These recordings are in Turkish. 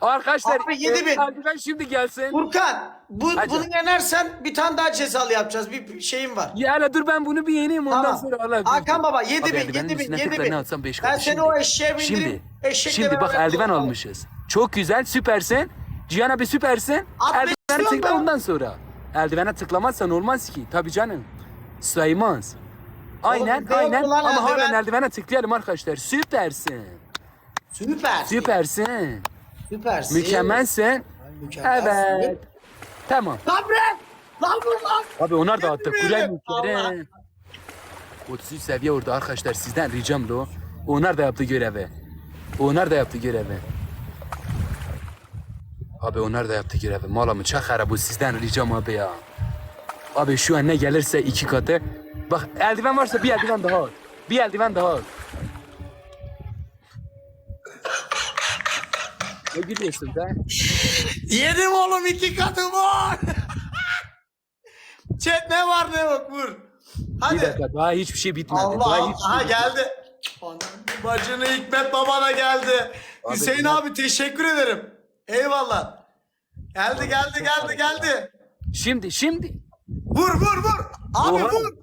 Arkadaşlar Abi, yedi bin. eldiven şimdi gelsin. Furkan bu, Hadi. bunu yenersen bir tane daha cezalı yapacağız. Bir şeyim var. Ya hele dur ben bunu bir yeneyim ondan Tamam. sonra Allah Hakan baba 7 Abi bin, eldivenin 7 bin, üstüne 7 tıkla bin. ne atsam beş Ben katı. seni Şimdi- o eşeğe bindireyim. Şimdi, eşekle şimdi bak beraber eldiven kullanalım. almışız. Çok güzel süpersin. Cihan abi süpersin. İstiyorum tıkla ben. ondan sonra. Eldivene tıklamazsan olmaz ki. Tabii canım. Saymaz. Aynen bizde yok aynen ama eldiven? halen eldivene tıklayalım arkadaşlar. Süpersin. Süper. Süpersin. Süpersin. Mükemmelsin. Mükemmelsin. Evet. Tamam. Lan bre! Lan vur lan! Abi onlar da attı. Kulay mükemmel. 33 seviye orada arkadaşlar sizden ricam da o. Onlar da yaptı görevi. Onlar da yaptı görevi. Abi onlar da yaptı görevi. Malamı çakara bu sizden ricam abi ya. Abi şu an ne gelirse iki katı. Bak eldiven varsa bir eldiven daha al. Bir eldiven daha al. Ne gülüyorsun be? Yedim oğlum iki katı var. Chat ne var ne yok vur. Bir Hadi. dakika daha hiçbir şey bitmedi. Allah daha Allah. şey Ha geldi. Anam, Bacını Hikmet babana geldi. Abi, Hüseyin abi teşekkür ederim. Eyvallah. Geldi geldi geldi geldi. Şimdi şimdi. Vur vur vur. Abi Oha. vur.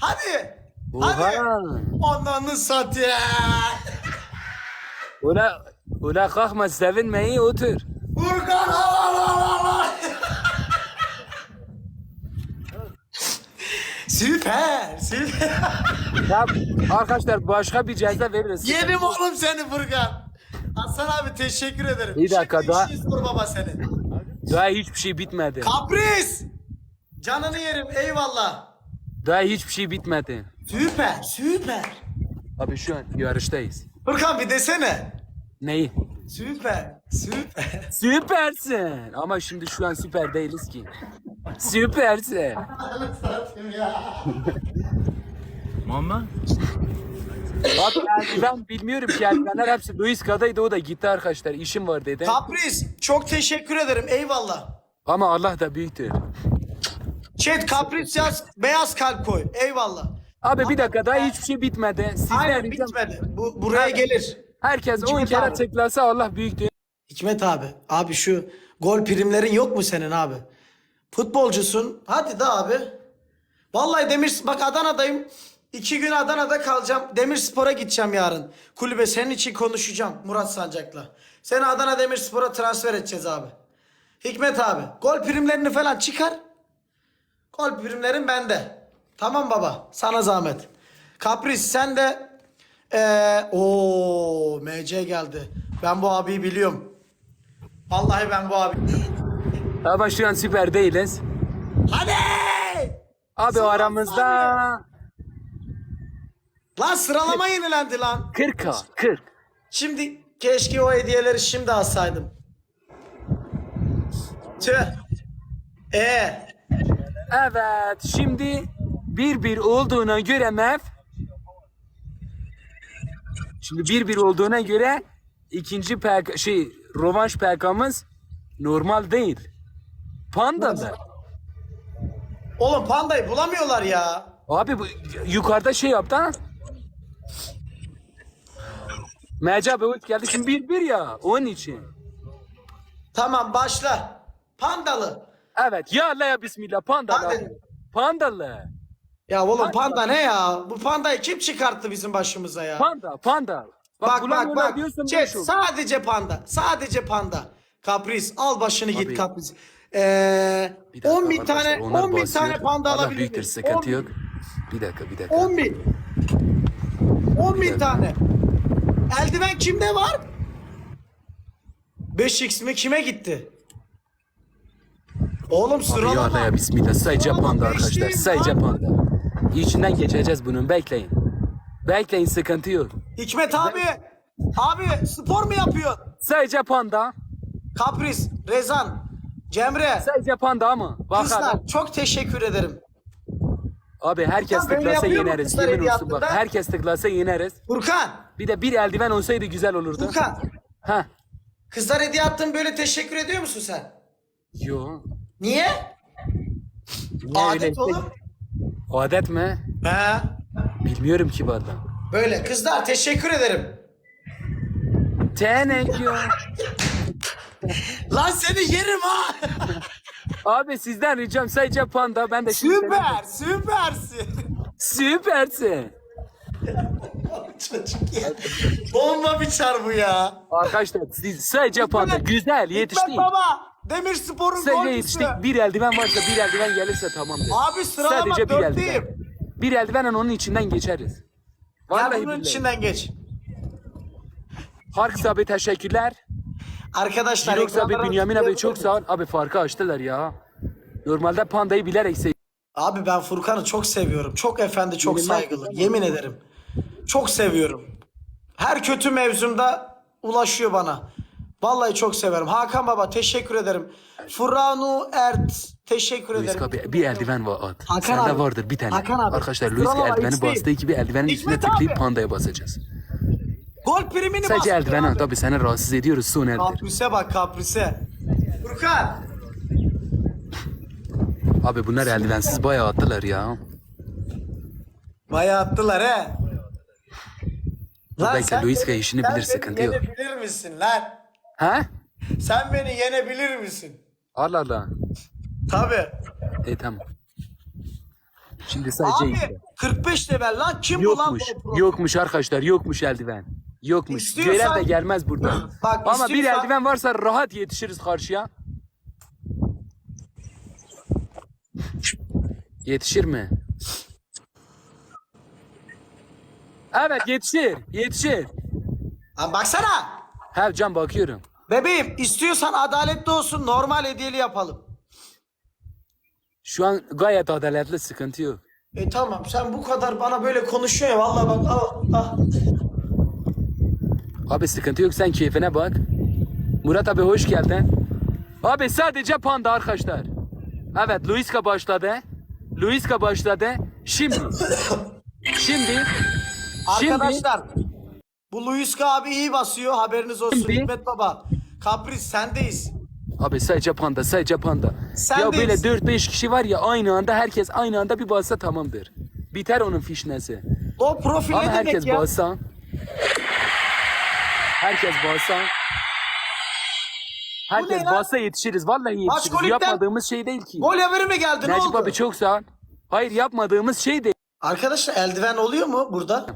Hadi. Hadi. Oha. Ondan sat ya. Ula, ula kalkma sevinmeyi otur. Furkan al al al. Süper. Süper. Ya arkadaşlar başka bir ceza veririz. Yedim oğlum seni Furkan. Hasan abi teşekkür ederim. Bir dakika Şimdi daha. işini sor baba senin. Daha hiçbir şey bitmedi. Kapris. Canını yerim eyvallah. Daha hiçbir şey bitmedi. Süper süper. Abi şu an yarıştayız. Furkan bir desene. Neyi? Süper süper. Süpersin. Ama şimdi şu an süper değiliz ki. Süpersin. Mama? Abi yani ben bilmiyorum ki eldivenler hepsi Luiska'daydı o da gitti arkadaşlar. İşim var dedi. Kapris çok teşekkür ederim eyvallah. Ama Allah da büyüktür. Chat kapris yaz beyaz kalp koy eyvallah. Abi bir dakika daha hiçbir şey bitmedi. Sizden Aynen bitmedi. Bu buraya gelir. Herkes 10 Hikmet kere abi. tıklasa Allah büyüktür. Hikmet abi. Abi şu gol primlerin yok mu senin abi? Futbolcusun. Hadi de abi. Vallahi Demir bak Adana'dayım. İki gün Adana'da kalacağım. Demirspor'a gideceğim yarın. Kulübe senin için konuşacağım Murat Sancak'la. Seni Adana Demirspor'a transfer edeceğiz abi. Hikmet abi. Gol primlerini falan çıkar. Gol primlerin bende. Tamam baba. Sana zahmet. Kapris sen de ee, o MC geldi. Ben bu abiyi biliyorum. Vallahi ben bu abi. Ama şu an süper değiliz. Hadi! Abi o aramızda Lan sıralama yenilendi lan. 40 40. Şimdi keşke o hediyeleri şimdi alsaydım. Tüh. Ee, Evet şimdi bir bir olduğuna göre Mef Şimdi bir bir olduğuna göre ikinci PK, şey rovanş PK'mız normal değil. Pandalı. oğlum pandayı bulamıyorlar ya. Abi bu yukarıda şey yaptı ha. Mecab evet geldi şimdi bir bir ya onun için. Tamam başla. Pandalı. Evet ya Allah ya bismillah pandalı. Abi. Pandalı. Ya oğlum panda ne ya? Bu pandayı kim çıkarttı bizim başımıza ya? Panda panda. Bak bak bak. Chat, olur. sadece panda. Sadece panda. Kapris al başını Abi. git Kapris. Ee, Bir dakika 10 bin tane onlar 10 bin tane panda alabilir büyüktür miyim? sıkıntı 10 yok. Bir dakika bir dakika. 10 bin. 10 bin tane. Eldiven kimde var? 5x mi kime gitti? Oğlum Abi ya sıralama. Ya bismillah sayca panda arkadaşlar sayca panda. İçinden geçeceğiz bunun bekleyin. Bekleyin sıkıntı yok. Hikmet abi. Abi spor mu yapıyorsun? Sayca panda. Kapris, Rezan, Cemre, Sayca panda. Bakalım. kızlar çok teşekkür ederim. Abi herkes Ya böyle tıklasa yapıyor mu yeneriz. kızlar Yemin olsun bak. Herkes tıklasa yeneriz. Furkan, Bir de bir eldiven olsaydı güzel olurdu. Furkan. Ha. Kızlar hediye attın böyle teşekkür ediyor musun sen? Yo. Niye? Niye öyle Adet oğlum. Adet mi? He. Bilmiyorum ki bu adam. Böyle kızlar teşekkür ederim. Thank you. Lan seni yerim ha. Abi sizden ricam sadece panda. Ben de şimdi Süper, süpersin. Süpersin. Çocuk ya. Bomba bir çar bu ya. Arkadaşlar siz sadece panda. Güzel yetiştik. Hikmet Baba, Demirspor'un Sadece golcüsü. yetiştik. Bir eldiven varsa bir eldiven gelirse tamamdır. Abi sıralama Sadece bir eldiven. dörtteyim. Bir eldivenle onun içinden geçeriz. Gel Vallahi bunun billahi. içinden geç. Hark abi teşekkürler. Arkadaşlar Jirox abi, ekranlara Bünyamin abi çok sağ ol. Abi farkı açtılar ya. Normalde pandayı bilerek sev- Abi ben Furkan'ı çok seviyorum. Çok efendi, çok saygılı. Yemin ederim. Çok seviyorum. Her kötü mevzumda ulaşıyor bana. Vallahi çok severim. Hakan Baba teşekkür ederim. Furanu Ert teşekkür Luis ederim. abi bir eldiven var at. Hakan Sende abi. vardır bir tane. Hakan abi. Arkadaşlar Luis Sıralama eldiveni X'teyim. bastığı gibi eldivenin üstüne Hikmet tıklayıp abi. pandaya basacağız. Gol primini Sadece bastı eldiven abi. at abi seni rahatsız ediyoruz son eldir. Kaprise bak kaprise. Furkan. Abi bunlar eldivensiz bayağı attılar ya. Bayağı attılar he. Dur bekle, sen Luiska beni- işini sen bilir, beni sıkıntı yok. Yenebilir misin lan? Ha? Sen beni yenebilir misin? Allah Allah. Tabii. E tamam. Şimdi sadece Abi işte. 45 level lan kim bu Yokmuş. bu pro? Yokmuş arkadaşlar. Yokmuş eldiven. Yokmuş. İstiyorsan- Görev de gelmez burada. Bak, Ama bir istiyorsan- eldiven varsa rahat yetişiriz karşıya. Yetişir mi? Evet yetişir. Yetişir. Lan baksana. He can bakıyorum. Bebeğim istiyorsan adaletli olsun normal hediyeli yapalım. Şu an gayet adaletli sıkıntı yok. E tamam sen bu kadar bana böyle konuşuyor ya vallahi bak al al. Abi sıkıntı yok sen keyfine bak. Murat abi hoş geldin. Abi sadece panda arkadaşlar. Evet Luiska başladı. Luiska başladı. Şimdi. Şimdi. Şimdi. Arkadaşlar bu Luiska abi iyi basıyor haberiniz olsun Şimdi- Hikmet Baba. Kapris sendeyiz. Abi sadece panda sadece panda. Sen ya böyle değilsin. 4-5 kişi var ya aynı anda herkes aynı anda bir bassa tamamdır. Biter onun fişnesi. O profil Ama ne demek herkes ya? bassa. Herkes bassa. Herkes bassa yetişiriz. Vallahi yetişiriz. kulüpten- Yapmadığımız şey değil ki. Gol haberi mi geldi ne Necip oldu? abi çok sağ ol. Hayır yapmadığımız şey değil. Arkadaşlar eldiven oluyor mu burada?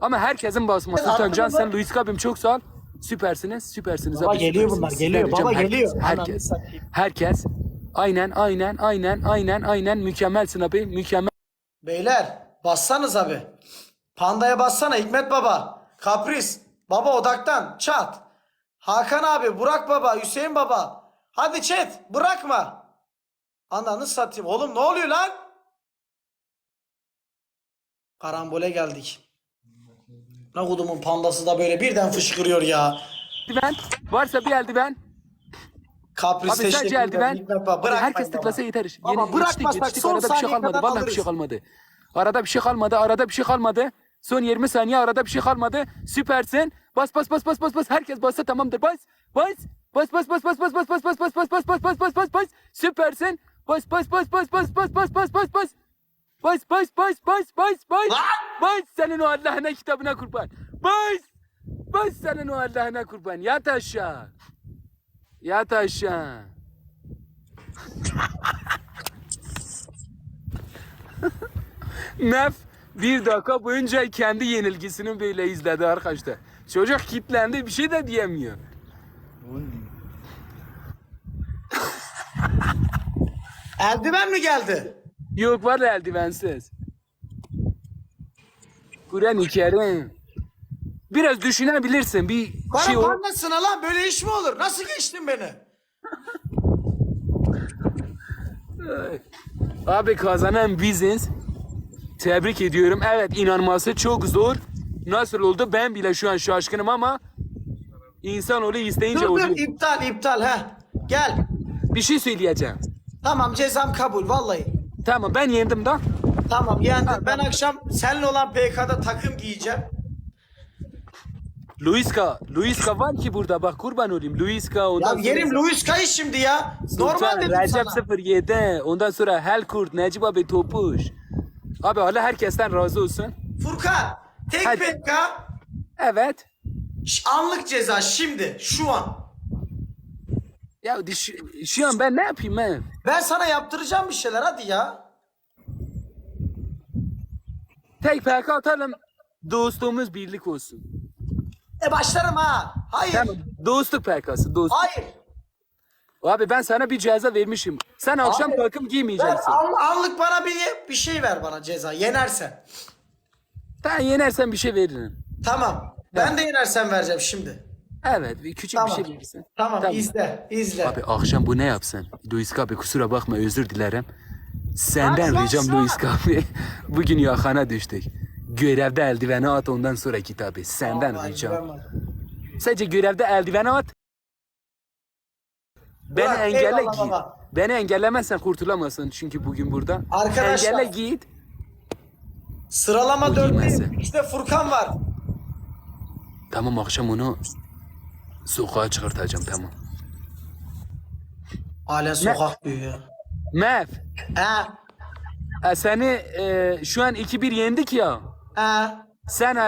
Ama herkesin basması. Evet, aklımda- sen Luis abim çok sağ ol. Süpersiniz, süpersiniz Baba abi. geliyor süpersiniz. bunlar, geliyor. Baba ricam geliyor. Herkes, herkes, herkes. Aynen, aynen, aynen, aynen, aynen. Mükemmelsin abi, mükemmel. Beyler bassanız abi. Pandaya bassana Hikmet Baba. Kapris. Baba odaktan. Çat. Hakan abi. Burak Baba. Hüseyin Baba. Hadi chat. Bırakma. Ananı satayım. Oğlum ne oluyor lan? Karambole geldik. Ne kudumun pandası da böyle birden fışkırıyor ya. Eldiven, varsa bir eldiven. Kapris Abi sadece eldiven. Bırakmayın herkes tıklasa yeter. Baba Yeni yetiştik, yetiştik. son Arada bir şey kalmadı. Vallahi bir şey kalmadı. Arada bir şey kalmadı. Arada bir şey kalmadı. Son 20 saniye arada bir şey kalmadı. Süpersin. Bas bas bas bas bas bas. Herkes bassa tamamdır. Bas. Bas. Bas bas bas bas bas bas bas bas bas bas bas bas bas bas bas bas. Süpersin. Bas bas bas bas bas bas bas bas bas bas. Bas bas bas bas bas bas. Bas senin o Allah'ına kitabına kurban. Bas. Bas senin o Allah'ına kurban. Yat aşağı. Yat aşağı. Nef bir dakika boyunca kendi yenilgisini böyle izledi arkadaşlar. Çocuk kitlendi bir şey de diyemiyor. Eldiven mi geldi? Yok var eldivensiz. Kur'an-ı Kerim. Biraz düşünebilirsin bir Bana şey o. pandasına lan böyle iş mi olur? Nasıl geçtin beni? Abi kazanan biziz. Tebrik ediyorum. Evet inanması çok zor. Nasıl oldu ben bile şu an şaşkınım ama insanoğlu isteyince Dur dur oluyor. iptal iptal ha. Gel. Bir şey söyleyeceğim. Tamam cezam kabul vallahi. Tamam ben yendim da. Tamam yani ben akşam seninle olan PK'da takım giyeceğim. Luiska, Luiska var ki burada bak kurban olayım. Luiska Ya ondan yerim sonra Luis Kayı şimdi ya. Normal dedim Recep sana. 07, ondan sonra Helkurt, Necip abi Topuş. Abi Allah herkesten razı olsun. Furkan tek Hadi. PK Evet. ş- anlık ceza şimdi şu an. Ya düş, şu an ben ne yapayım ben? Ben sana yaptıracağım bir şeyler hadi ya. Tek PK atalım. Dostluğumuz birlik olsun. E başlarım ha. Hayır. Tamam. Dostluk PK'sı. Dostluk. Hayır. Abi ben sana bir ceza vermişim. Sen akşam Abi, takım Ver, giymeyeceksin. an- anlık bana bir, bir şey ver bana ceza. Yenersen. Sen yenersen bir şey veririm. Tamam. Ben de yenersem vereceğim şimdi. Evet bir küçük Tamam. bir şey verirsin. Tamam, izle. izle. Abi akşam bu ne yapsın? Luis abi kusura bakma özür dilerim. Senden Bak, ricam. Luis abi. Bugün yakana düştük. Görevde eldiveni at ondan sonra kitabı. Senden Vallahi ricam. Sadece görevde eldiveni at. Beni Bırak, engelle eyvallah git. baba. Beni engellemezsen kurtulamazsın çünkü bugün burada. Arkadaşlar. Engelle git. Sıralama Bu dörtteyim. İşte Furkan var. Tamam akşam onu sokağa çıkartacağım tamam. Hala sokak büyüyor. Mev. He. e, seni e, şu an 2-1 yendik ya. He. Sen e,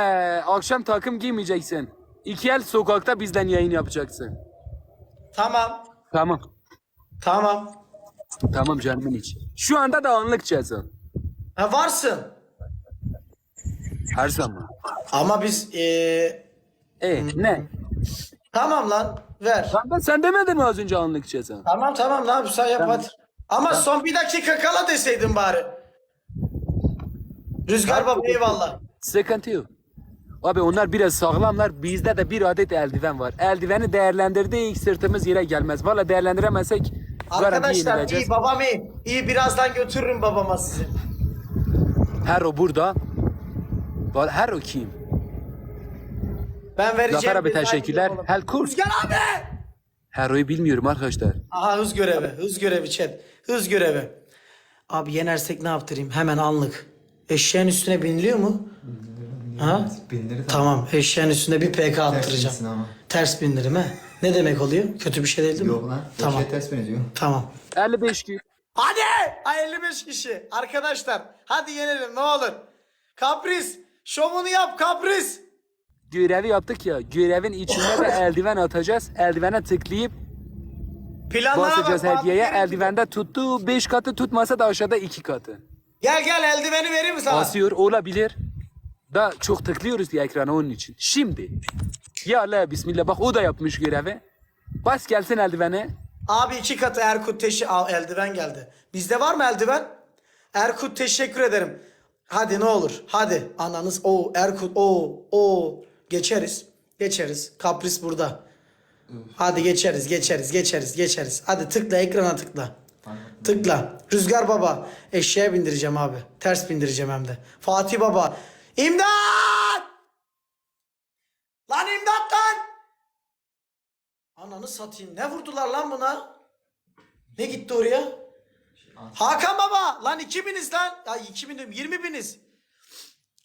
akşam takım giymeyeceksin. İki el sokakta bizden yayın yapacaksın. Tamam. Tamam. Tamam. Tamam canımın içi. Şu anda da anlık ceza. Ha, varsın. Her zaman. Ama biz eee E ne? Tamam lan ver. Kanka sen demedin mi az önce anlık ceza? Tamam tamam ne yapıyorsan yap hadi. Ama son bir dakika kala deseydin bari. Rüzgar baba eyvallah. Sıkıntı yok. Abi onlar biraz sağlamlar. Bizde de bir adet eldiven var. Eldiveni değerlendirdik sırtımız yere gelmez. Valla değerlendiremezsek Arkadaşlar iyi babam iyi. İyi birazdan götürürüm babama sizi. Her o burada. Her o kim? Ben vereceğim. Zafer abi teşekkürler. Hel kurs. Rüzgar abi. Hero'yu bilmiyorum arkadaşlar. Aha hız görevi. Hız görevi chat. Hız görevi. Abi yenersek ne yaptırayım? Hemen anlık. Eşeğin üstüne biniliyor mu? Ha? Binleri de Tamam. Eşeğin üstüne bir PK binsin attıracağım. ama. Ters bindirim he. Ne demek oluyor? Kötü bir şey değil değil mi? Yok lan. Tamam. Tamam. ters benziyor. Tamam. 55 gün. Hadi! Ay 55 kişi. Arkadaşlar hadi yenelim ne olur. Kapris. Şovunu yap Kapris. Görevi yaptık ya. Görevin içinde de eldiven atacağız. Eldivene tıklayıp Planlara basacağız bak. hediyeye. Eldivende tuttu. 5 katı tutmasa da aşağıda 2 katı. Gel gel eldiveni vereyim mi sana? Basıyor olabilir. Da çok tıklıyoruz diye ekrana onun için. Şimdi. Ya Allah bismillah bak o da yapmış görevi. Bas gelsin eldivene. Abi iki katı Erkut teşi eldiven geldi. Bizde var mı eldiven? Erkut teşekkür ederim. Hadi ne olur. Hadi. Ananız o Erkut o o geçeriz. Geçeriz. Kapris burada. Hadi geçeriz, geçeriz, geçeriz, geçeriz. Hadi tıkla ekrana tıkla. Tıkla. Rüzgar baba. Eşeğe bindireceğim abi. Ters bindireceğim hem de. Fatih baba. İmdat! Lan imdat lan! Ananı satayım. Ne vurdular lan buna? Ne gitti oraya? Hakan baba. Lan 2000'iz lan. Ay 2000 diyorum 20 biniz.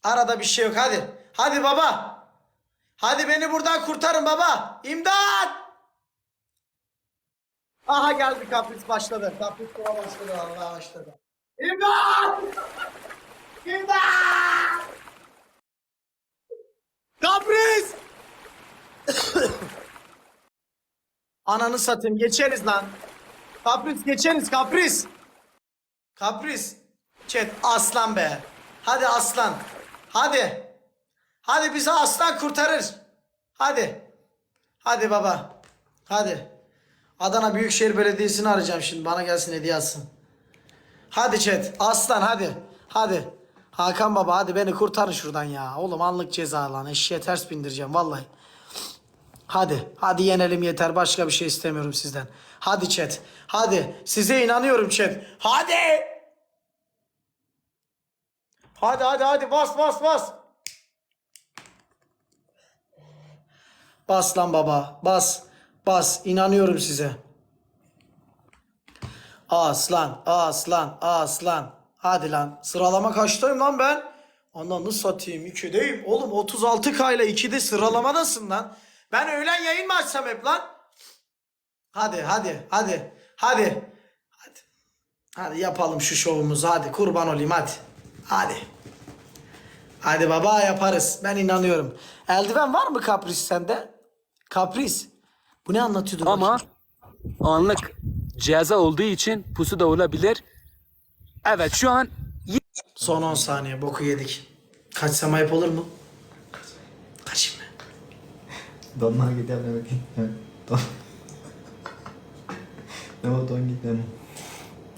Arada bir şey yok hadi. Hadi baba. Hadi beni buradan kurtarın baba. İmdat. Aha geldi kapris başladı. Kapris kola başladı. Allah başladı. İmdat. İmdat. Kapris. Ananı satayım geçeriz lan. Kapris geçeriz kapris. Kapris. Chat aslan be. Hadi aslan. Hadi. Hadi bizi aslan kurtarır. Hadi. Hadi baba. Hadi. Adana Büyükşehir Belediyesi'ni arayacağım şimdi. Bana gelsin hediye alsın. Hadi chat. Aslan hadi. Hadi. Hakan baba hadi beni kurtarın şuradan ya. Oğlum anlık ceza lan. Eşeğe ters bindireceğim vallahi. Hadi. Hadi yenelim yeter. Başka bir şey istemiyorum sizden. Hadi chat. Hadi. Size inanıyorum chat. Hadi. Hadi hadi hadi bas bas bas. Bas lan baba. Bas. Bas. İnanıyorum size. Aslan. Aslan. Aslan. Hadi lan. Sıralama kaçtayım lan ben? Ananı satayım. 2'deyim. Oğlum 36K ile 2'de sıralamadasın lan. Ben öğlen yayın mı açsam hep lan? Hadi hadi hadi. Hadi. Hadi. Hadi yapalım şu şovumuzu. Hadi kurban olayım hadi. Hadi. Hadi baba yaparız. Ben inanıyorum. Eldiven var mı kapris sende? Kapris. Bu ne anlatıyordu Ama bakayım? anlık ceza olduğu için pusu da olabilir. Evet şu an Son 10 saniye boku yedik. Kaçsam ayıp olur mu? Kaçayım mı? Donlar gider demek ki. Don. Ne o don git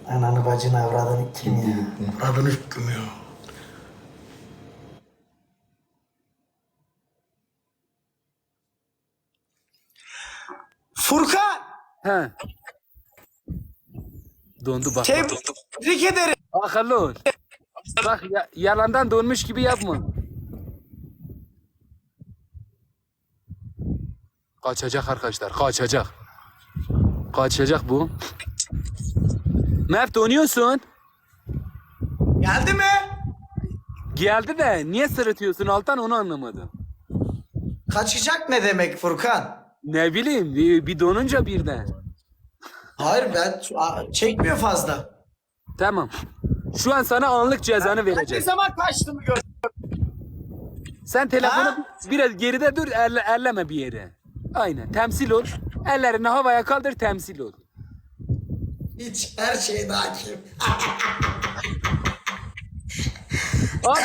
Ananı bacını avradını kim ya? Avradını hükmüyor. Furkan! he. Dondu bak. Tebrik ederim. Akıllı ol. Bak ya- yalandan donmuş gibi yapma. Kaçacak arkadaşlar, kaçacak. Kaçacak bu. Mert donuyorsun. Geldi mi? Geldi de niye sırıtıyorsun alttan onu anlamadım. Kaçacak ne demek Furkan? Ne bileyim bir, bir donunca birden. Hayır ben Aa, çekmiyor fazla. Tamam. Şu an sana anlık cezanı Ne vereceğiz. zaman kaçtım gör. Sen telefonu Ha? biraz geride dur, elle, elleme bir yere. Aynen, temsil ol. Ellerini havaya kaldır, temsil ol. Hiç her şeye hakim. Abi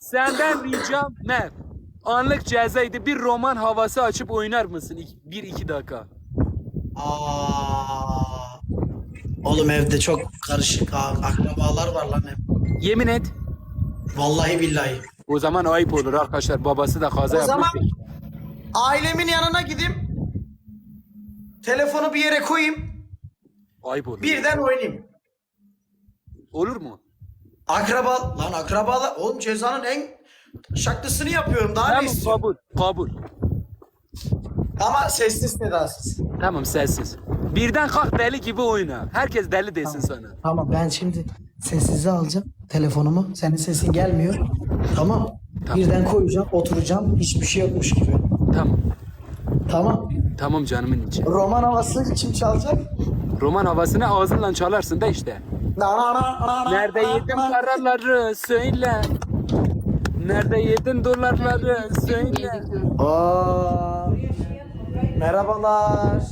senden ricam ne? Anlık cezaydı. Bir roman havası açıp oynar mısın? İki- Bir iki dakika. Aa. Oğlum evde çok karışık a- akrabalar var lan hep. Yemin et. Vallahi billahi. O zaman ayıp olur arkadaşlar. Babası da kaza O zaman ailemin yanına gideyim. Telefonu bir yere koyayım. Ayıp olur. Birden oynayayım. Olur mu? Akraba lan akrabalar oğlum cezanın en şaklısını yapıyorum daha ne Tamam istiyorsun? kabul. Kabul. Ama sessiz sedasız. Tamam sessiz. Birden kalk deli gibi oyna. Herkes deli desin sana. Tamam ben şimdi sessize alacağım telefonumu. Senin sesin gelmiyor. Tamam. Tamam. Birden koyacağım, oturacağım. Hiçbir şey yokmuş gibi. Tamam. Tamam. Tamam canımın içi. Roman havası kim çalacak? Roman havasını ağzınla çalarsın da işte. Nerede yedin paraları söyle. Nerede yedin dolarları söyle. Oo. Merhabalar.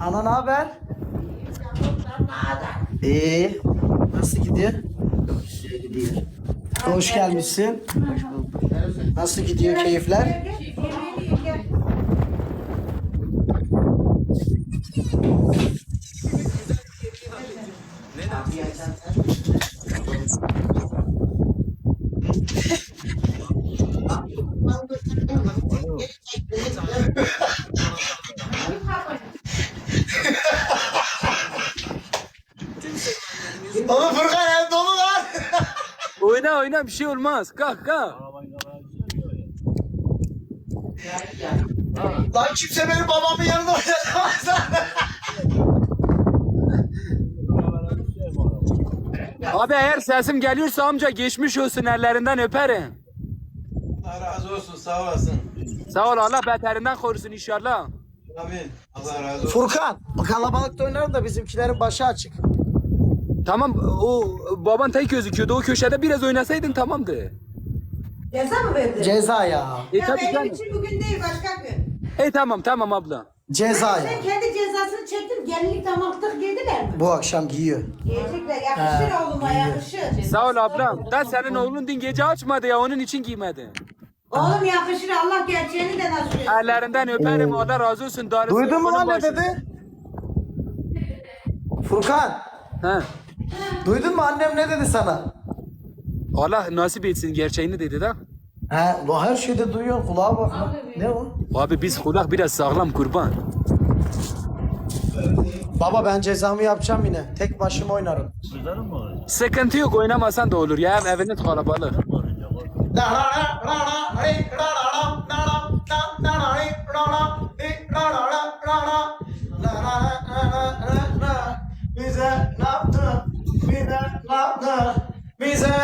Ana ne haber? İyi. Nasıl gidiyor? gidiyor. Hoş gelmişsin. Nasıl gidiyor keyifler? Oğlum Furkan ev dolu lan. Oyna bir şey olmaz. Kalk kalk. Lan kimse benim babamın yanında oynatamaz. Abi eğer sesim geliyorsa amca geçmiş olsun ellerinden öperim. Allah razı olsun sağ olasın. Sağ ol Allah beterinden korusun inşallah. Amin. Allah razı olsun. Furkan kalabalıkta oynarım da bizimkilerin başı açık. Tamam o baban tek gözüküyordu. O köşede biraz oynasaydın tamamdı. Ceza mı verdi? Ceza ya. E ya tabii benim canım. için bugün değil başka gün. E tamam tamam abla. Ceza ya. Sen kendi cezasını çektin gelinlik damaklık giydiler mi? Bu akşam giyiyor. Giyecekler yakışır oğluma yakışır. Sağ ol ablam. Da senin oğlun dün gece açmadı ya onun için giymedi. Oğlum yakışır Allah gerçeğini de nasip etsin. Ellerinden öperim Allah razı olsun. Darısı Duydun mu lan ne dedi? Furkan. He. Duydun mu annem ne dedi sana? Allah nasip etsin gerçeğini dedi de. He, bu her şeyde duyuyorsun kulağa bak. lan. Ne o? Abi biz kulak biraz sağlam kurban. Baba ben cezamı yapacağım yine. Tek başıma oynarım. Sıkıntı yok oynamasan da olur ya eviniz kalabalık. Bize ne yaptı? Bize ne yaptı? Bize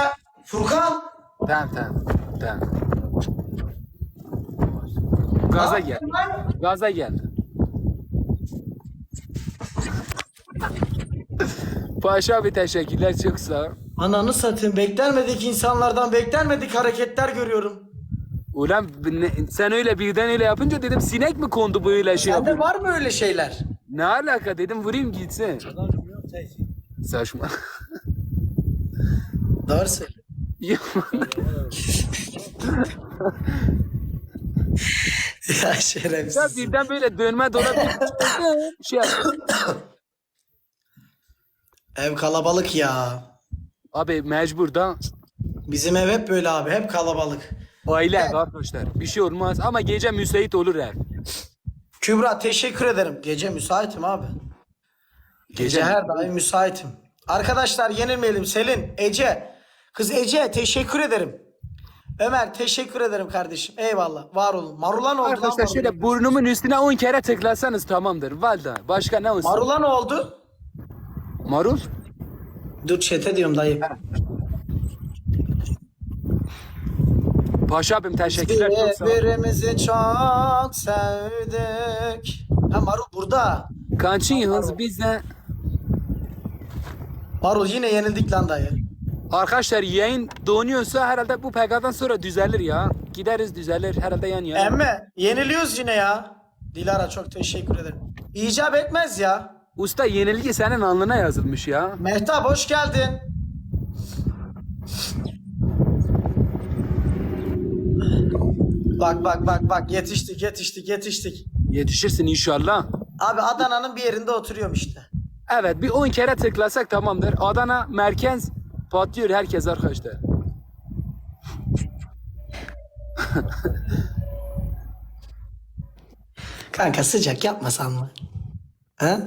Furkan Tamam tamam. Tamam. Gaza gel. Gaza gel. Paşa abi teşekkürler çok sağ ol. Ananı satayım beklenmedik insanlardan beklenmedik hareketler görüyorum. Ulan ne- sen öyle birden öyle yapınca dedim sinek mi kondu böyle şey Sende yapıyor? var mı öyle şeyler? Ne alaka dedim vurayım gitsin. Saçma. Doğru söyle. Yok. ya ya şerefsiz. birden böyle dönme dolap şey yap. Ev kalabalık ya. Abi mecbur da Bizim ev hep böyle abi. Hep kalabalık. aile ev arkadaşlar. Bir şey olmaz ama gece müsait olur ev. Kübra teşekkür ederim. Gece müsaitim abi. Gece, her daim müsaitim. Arkadaşlar yenilmeyelim. Selin, Ece. Kız Ece teşekkür ederim. Ömer teşekkür ederim kardeşim. Eyvallah. Var olun. Marulan oldu Arkadaşlar lan şöyle Marulan. burnumun üstüne 10 kere tıklasanız tamamdır. Valda. Başka ne olsun? Marulan oldu. Marul? Dur çete diyorum dayı. Paşa abim teşekkürler. Çok sağ ol. Birbirimizi çok sevdik. Ha Marul burada. Kançıyız biz de. Marul yine yenildik lan dayı. Arkadaşlar yayın donuyorsa herhalde bu PK'dan sonra düzelir ya. Gideriz düzelir herhalde yan yana. Emme yeniliyoruz yine ya. Dilara çok teşekkür ederim. İcap etmez ya. Usta yenilgi senin alnına yazılmış ya. Mehtap hoş geldin. Bak bak bak bak yetiştik yetiştik yetiştik. Yetişirsin inşallah. Abi Adana'nın bir yerinde oturuyorum işte. Evet bir 10 kere tıklasak tamamdır. Adana merkez patlıyor herkes arkadaşlar. Kanka sıcak yapmasan mı? Ha?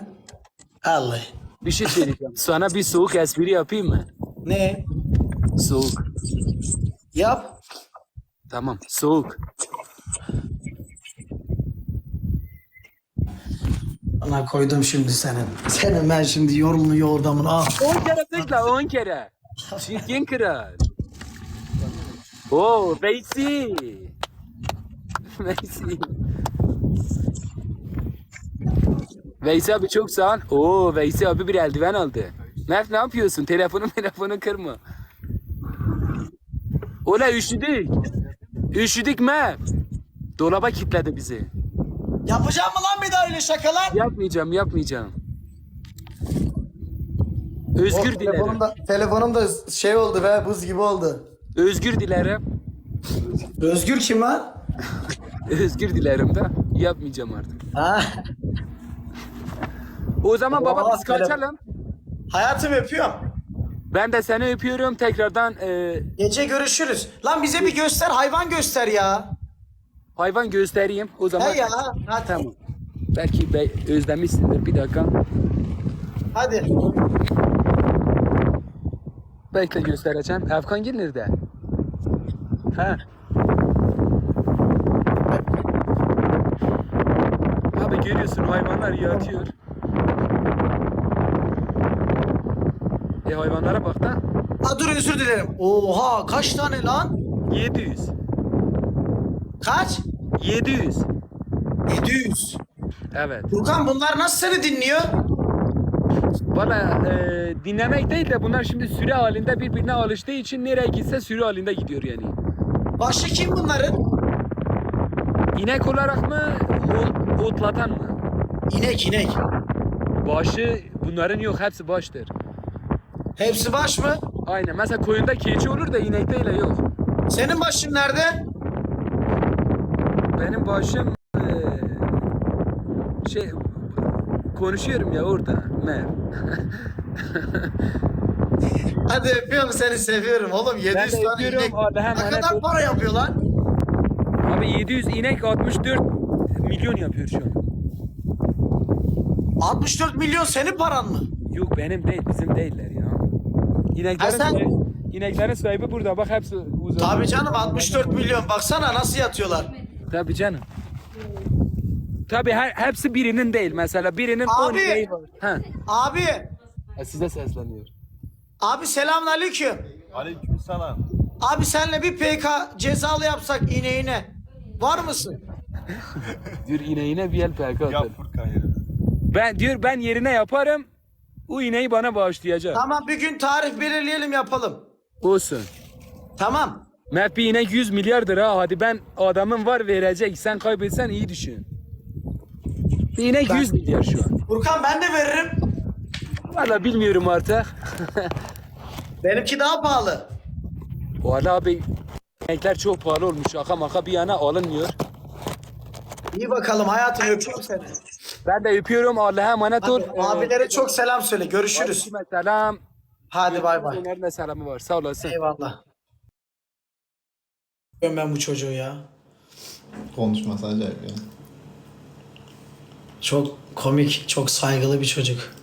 Allah. Bir şey söyleyeceğim. Sana bir soğuk espri yapayım mı? Ne? Soğuk. Yap. Tamam soğuk. Ana koydum şimdi senin. Senin ben şimdi yorumlu yordamını ah. 10 kere tıkla 10 kere. Çirkin kral. Oo Veysi. Veysi. Veysi abi çok sağ ol. Oo Veysi abi bir eldiven aldı. Mert ne yapıyorsun? Telefonu telefonu kırma. Ola üşüdük. Üşüdük Mert. Dolaba kilitledi bizi. Yapacağım mı lan bir daha öyle şakalar? Yapmayacağım yapmayacağım. Özgür dilerim. telefonum da, telefonum da şey oldu be buz gibi oldu. Özgür dilerim. Özgür kim lan? Özgür dilerim de yapmayacağım artık. Ha. O zaman baba Oha, biz kaçalım. Hayatım öpüyorum. Ben de seni öpüyorum tekrardan e, Gece görüşürüz. Lan bize bir göster hayvan göster ya. Hayvan göstereyim. O zaman He ya. Hadi. tamam. Belki be, özlemişsindir bir dakika. Hadi. Bekle göstereceğim. Efkan Gil nerede? Ha. Abi görüyorsun hayvanlar yatıyor. E hayvanlara bak da. Ha dur özür dilerim. Oha kaç tane lan? 700. Kaç? 700. 700. Evet. Furkan bunlar nasıl seni dinliyor? Valla e, dinlemek değil de bunlar şimdi süre halinde birbirine alıştığı için nereye gitse sürü halinde gidiyor yani. Başı kim bunların? İnek olarak mı, ot- otlatan mı? İnek inek. Başı bunların yok hepsi baştır. Hepsi baş mı? Aynen mesela koyunda keçi olur da inekte ile yok. Senin başın nerede? Benim başım e, şey konuşuyorum ya orada. Mev. Hadi öpüyorum seni seviyorum oğlum 700 Ben tane inek. Ne kadar para yapıyor lan? Abi 700 inek 64 milyon yapıyor şu an. 64 milyon senin paran mı? Yok benim değil bizim değiller ya. İneklerin, sen- sahibi, ineklerin sahibi burada bak hepsi uzak. Tabii canım 64 milyon baksana nasıl yatıyorlar. Tabii canım. Tabii her, hepsi birinin değil. Mesela birinin 10 Abi! ineği var. Ha. Abi, ha, Size sesleniyor. abi selamünaleyküm. Aleykümselam. Abi senle bir PK cezalı yapsak ineğine. Var mısın? Diyor ineğine bir el PK Yap atar. Furkan yerine. Ben diyor ben yerine yaparım. O ineği bana bağışlayacak. Tamam bir gün tarih belirleyelim yapalım. Olsun. Tamam. Mert bir inek 100 milyardır ha. Hadi ben adamın var verecek. Sen kaybetsen iyi düşün. İnek 100 milyar şu an. Furkan ben de veririm. Valla bilmiyorum artık. Benimki daha pahalı. Valla abi inekler çok pahalı olmuş. Şaka maka bir yana alınmıyor. İyi bakalım hayatım öpüyorum seni. Ben de öpüyorum. Allah'a emanet ol. Hadi, abilere çok selam söyle. Görüşürüz. Selam. Hadi bay bay. Ömer'in de selamı var. Sağ olasın. Eyvallah ben bu çocuğu ya. Konuşması acayip ya. Çok komik, çok saygılı bir çocuk.